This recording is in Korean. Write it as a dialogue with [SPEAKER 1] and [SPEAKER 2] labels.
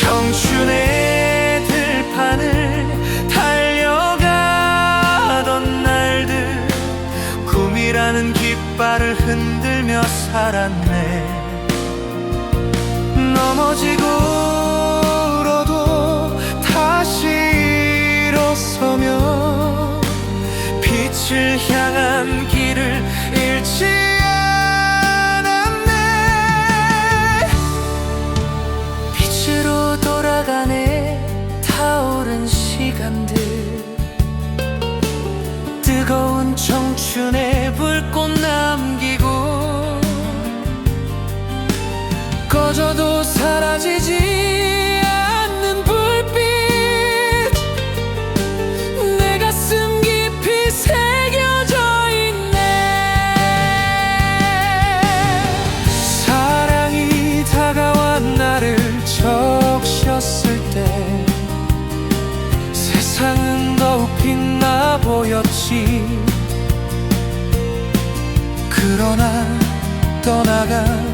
[SPEAKER 1] 청춘의 들판을 달려가던 날들 꿈이라는 깃발을 흔들며 살았네. 넘어지고 울어도 다시 일어서며 빛을 향한 길 돌아가네 타오른 시간들. 뜨거운 청춘의 불꽃 남기고 꺼져도 사라지지 적셨을 때 세상은 더욱 빛나 보였지. 그러나 떠나간